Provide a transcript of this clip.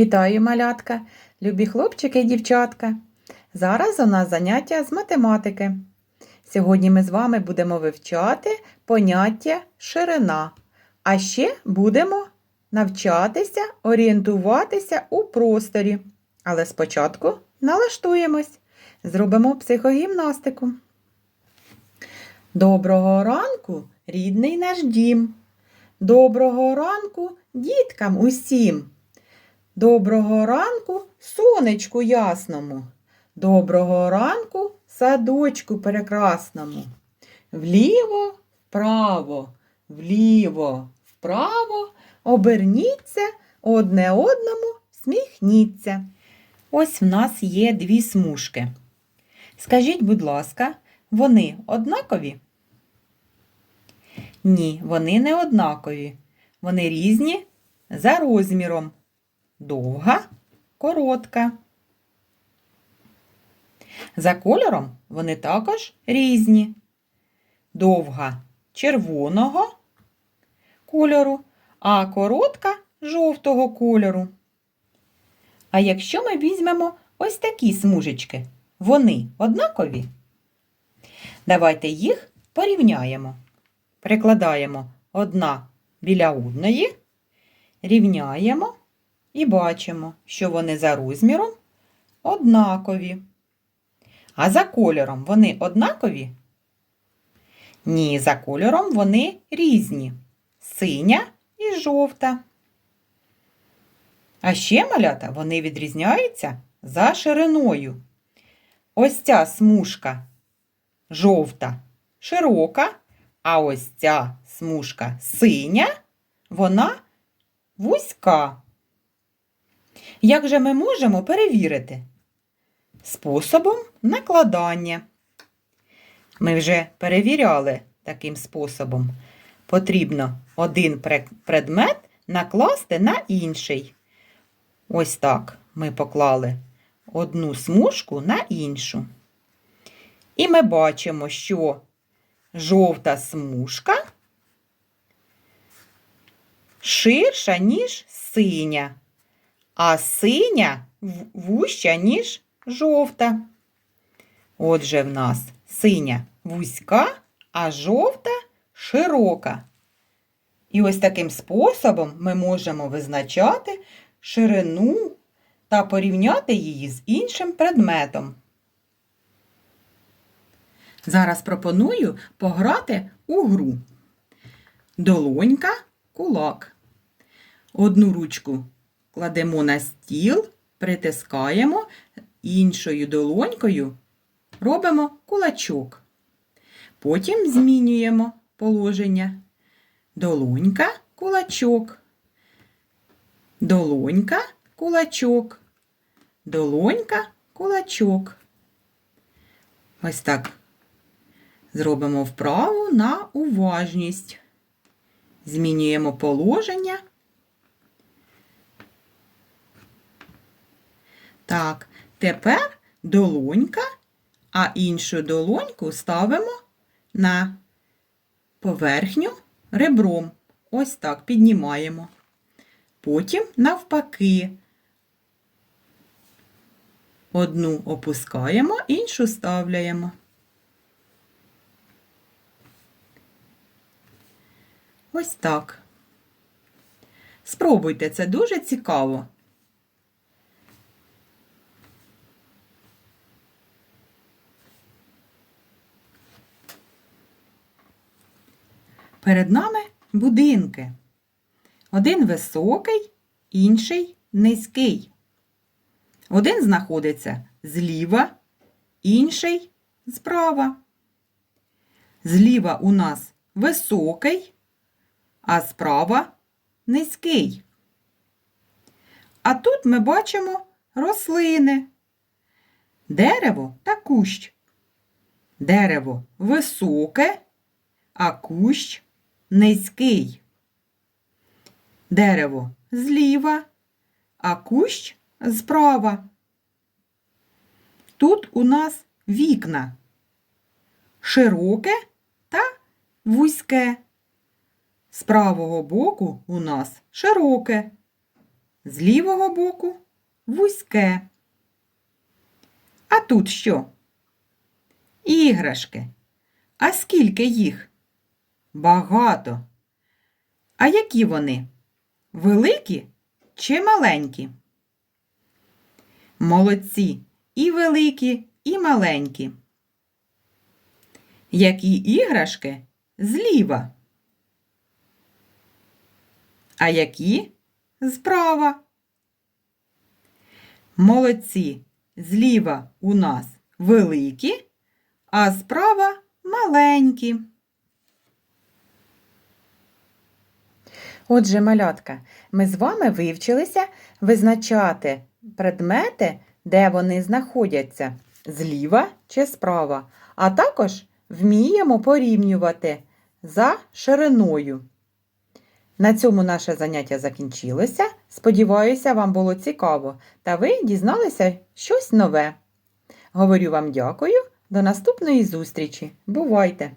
Вітаю, малятка, любі хлопчики і дівчатка. Зараз у нас заняття з математики. Сьогодні ми з вами будемо вивчати поняття ширина, а ще будемо навчатися орієнтуватися у просторі. Але спочатку налаштуємось, зробимо психогімнастику. Доброго ранку, рідний наш дім. Доброго ранку діткам усім. Доброго ранку сонечку ясному. Доброго ранку садочку прекрасному. Вліво, вправо, вліво, вправо, оберніться, одне одному сміхніться. Ось в нас є дві смужки. Скажіть, будь ласка, вони однакові? Ні, вони не однакові. Вони різні за розміром. Довга, коротка. За кольором вони також різні. Довга червоного кольору, а коротка жовтого кольору. А якщо ми візьмемо ось такі смужечки, вони однакові? Давайте їх порівняємо. Прикладаємо одна біля одної, рівняємо і бачимо, що вони за розміром однакові. А за кольором вони однакові? Ні, за кольором вони різні. Синя і жовта. А ще малята вони відрізняються за шириною. Ось ця смужка жовта, широка, а ось ця смужка синя, вона вузька. Як же ми можемо перевірити? Способом накладання. Ми вже перевіряли таким способом. Потрібно один предмет накласти на інший. Ось так ми поклали одну смужку на іншу. І ми бачимо, що жовта смужка ширша, ніж синя а синя вуща, ніж жовта. Отже, в нас синя вузька, а жовта широка. І ось таким способом ми можемо визначати ширину та порівняти її з іншим предметом. Зараз пропоную пограти у гру. Долонька, кулак. Одну ручку кладемо на стіл, притискаємо іншою долонькою, робимо кулачок. Потім змінюємо положення. Долонька, кулачок. Долонька, кулачок. Долонька, кулачок. Ось так. Зробимо вправу на уважність. Змінюємо положення. Так, тепер долонька, а іншу долоньку ставимо на поверхню ребром. Ось так піднімаємо. Потім навпаки. Одну опускаємо, іншу ставляємо. Ось так. Спробуйте, це дуже цікаво. Перед нами будинки. Один високий, інший низький. Один знаходиться зліва, інший справа. Зліва у нас високий, а справа низький. А тут ми бачимо рослини. Дерево та кущ. Дерево високе, а кущ низький. Дерево зліва, а кущ справа. Тут у нас вікна широке та вузьке. З правого боку у нас широке, з лівого боку вузьке. А тут що? Іграшки. А скільки їх? Багато. А які вони? Великі чи маленькі? Молодці і великі, і маленькі. Які іграшки зліва? А які справа? Молодці. Зліва у нас великі, а справа маленькі. Отже, малятка, ми з вами вивчилися визначати предмети, де вони знаходяться зліва чи справа, а також вміємо порівнювати за шириною. На цьому наше заняття закінчилося. Сподіваюся, вам було цікаво та ви дізналися щось нове. Говорю вам дякую. До наступної зустрічі. Бувайте!